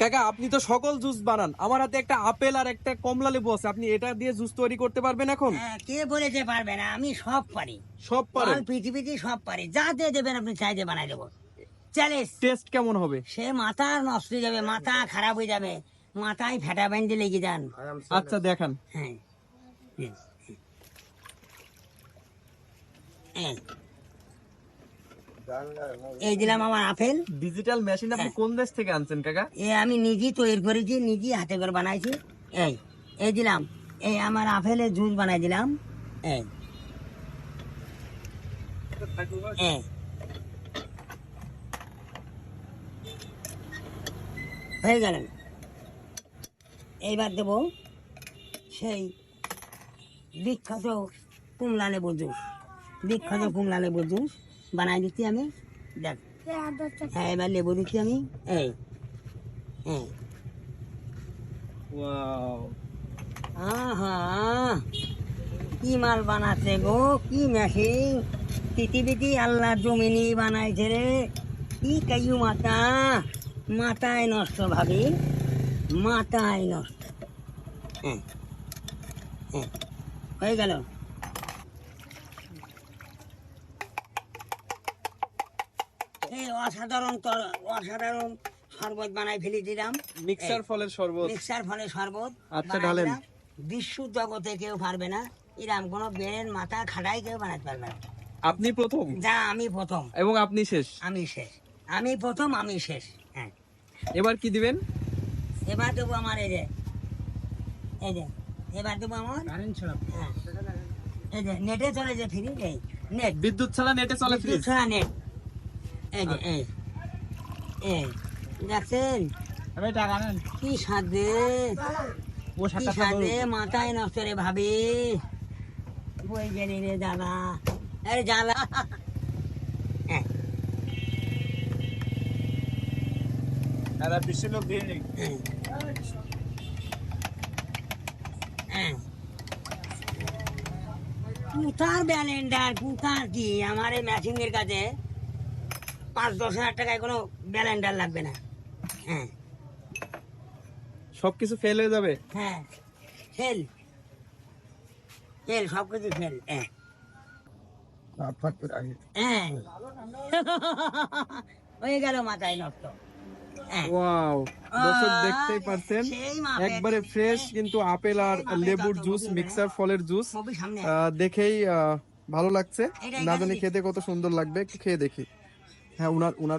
কাকা আপনি তো সকল জুস বানান। আমার হাতে একটা আপেল আর একটা কমলা লেবু আছে। আপনি এটা দিয়ে জুস তৈরি করতে পারবেন এখন? হ্যাঁ, কে বলেছে পারবে না? আমি সব পারি। সব অল পৃথিবীতে সব পারি। যা দিয়ে দেবেন আপনি চাইতে বানাই দেবো। চ্যালেঞ্জ। টেস্ট কেমন হবে? সে মাথা নষ্ট হয়ে যাবে মাথা খারাপ হয়ে যাবে। মাথায় ফেটা বেঁধে লেগে যান। আচ্ছা দেখান। হ্যাঁ। হুম। এই। এই দিলাম আমার আপেল। ডিজিটাল মেশিন আপনি কোন দেশ থেকে আনছেন কাকা? এ আমি নিজেই তৈরি করেছি নিজেই হাতে করে বানাইছি। এই এই দিলাম। এই আমার আপেলের জুস বানাই দিলাম। এই। এই। হয়ে গেলেন এইবার দেব সেই বিখ্যাত কুমলা লেবুর জুস। বিখ্যাত কুমলা লেবুর জুস। বানাই দিচ্ছি আমি দেখ হ্যাঁ এবার লেবু দিচ্ছি আমি এই আহা কি মাল বানাচ্ছে গো কি মেশিন পৃথিবীতে আল্লাহ জমিনি বানাইছে রে কি কাইউ মাথা মাথায় নষ্ট ভাবি মাথায় নষ্ট হ্যাঁ, হ্যাঁ, হয়ে গেল এই অসাধারণ অসাধারণ শরবত বানাই ফেলে দিলাম। মিক্সার ফলের শরবত। মিক্সার ফলে শরবত আচ্ছা, ঢালেন। বিশ্ব জগতে কেউ পারবে না। এরকম কোনো বেড়ের মাথা খাটাই কেউ বানাতে পারবে না। আপনি প্রথম? যা আমি প্রথম। এবং আপনি শেষ? আমি শেষ। আমি প্রথম আমি শেষ। হ্যাঁ। এবার কি দিবেন? এবার দেবো আমার এই যে এই যে এবার দেবো আমার হ্যাঁ। এই যে নেটে চলে যে ফ্রি নেট। বিদ্যুৎ ছাড়া নেটে চলে ফ্রিজ। ছাড়া নেট। দেখছেন? কি সাদে কি সাদে মাথায় নষ্ট রে ভাবি। বই গেলি রে জ্বালা। আরে জ্বালা। কোথার ব্যালেন্ডার? কোথার কি? আমার এই ম্যাচিংয়ের কাছে। পাঁচ দশ হাজার টাকায় কোনো ব্যালেন্ডার লাগবে না। হ্যাঁ। ফেল হয়ে যাবে? হ্যাঁ। ফেল ফেল সব কিছু ফেল হ্যাঁ। হ্যাঁ। হয়ে গেল মাথায় নষ্ট। হ্যাঁ। ওয়াও দর্শক দেখতেই পারছেন। একবারে ফ্রেশ কিন্তু আপেল আর লেবুর জুস মিক্সার ফলের জুস দেখেই ভালো লাগছে। না জানি খেতে কত সুন্দর লাগবে একটু খেয়ে দেখি। Ah, una, una